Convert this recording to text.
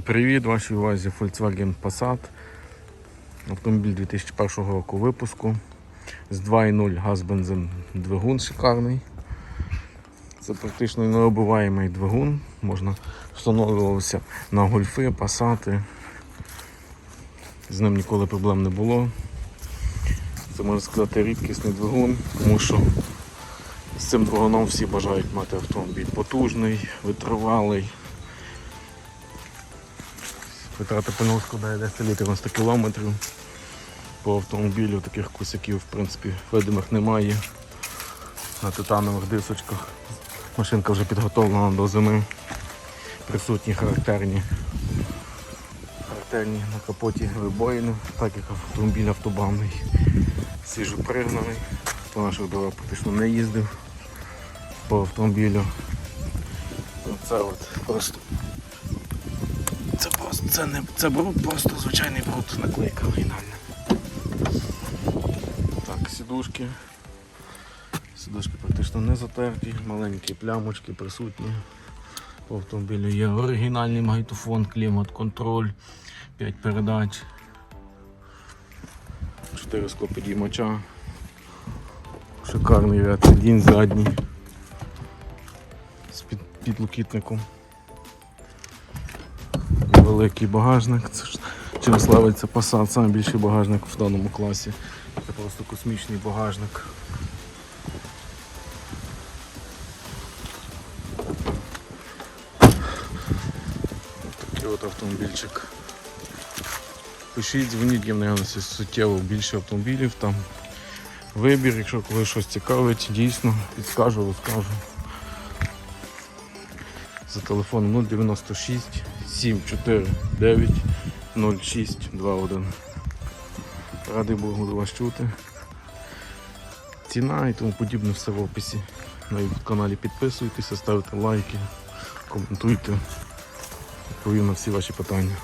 Привіт, вашій увазі Volkswagen Passat. Автомобіль 2001 року випуску. З 2.0 газ бензин двигун шикарний. Це практично необиваємий двигун. Можна встановлювався на гольфи, пасати. З ним ніколи проблем не було. Це можна сказати рідкісний двигун, тому що з цим двигуном всі бажають мати автомобіль потужний, витривалий. Витрата пального складає 10 літрів на 100 кілометрів. По автомобілю таких косяків в принципі видимих немає. На титанових дисочках. Машинка вже підготовлена до зими. Присутні характерні характерні на капоті вибоїни, так як автомобіль автобанний, свіжо пригнаний, по наших дорогах практично не їздив по автомобілю. Це от просто просто це не це бруд, просто звичайний бруд, наклейка оригінальна. Так, сідушки. Сідушки практично не затерті, маленькі плямочки присутні. По автомобілю є оригінальний магнітофон, клімат, контроль, 5 передач, 4 склопідіймача, шикарний ряд сидінь задній з під, підлокітником. Великий багажник, це ж чим славиться Passat, найбільший багажник в даному класі. Це просто космічний багажник. Такий от автомобільчик. Пишіть, дзвоніть, є наявності суттєво більше автомобілів. Там вибір, якщо когось щось цікавить, дійсно підскажу, розкажу. За телефоном 096 749 0621. Радий буду вас чути. Ціна і тому подібне все в описі. На каналі підписуйтеся, ставте лайки, коментуйте. Відповім на всі ваші питання.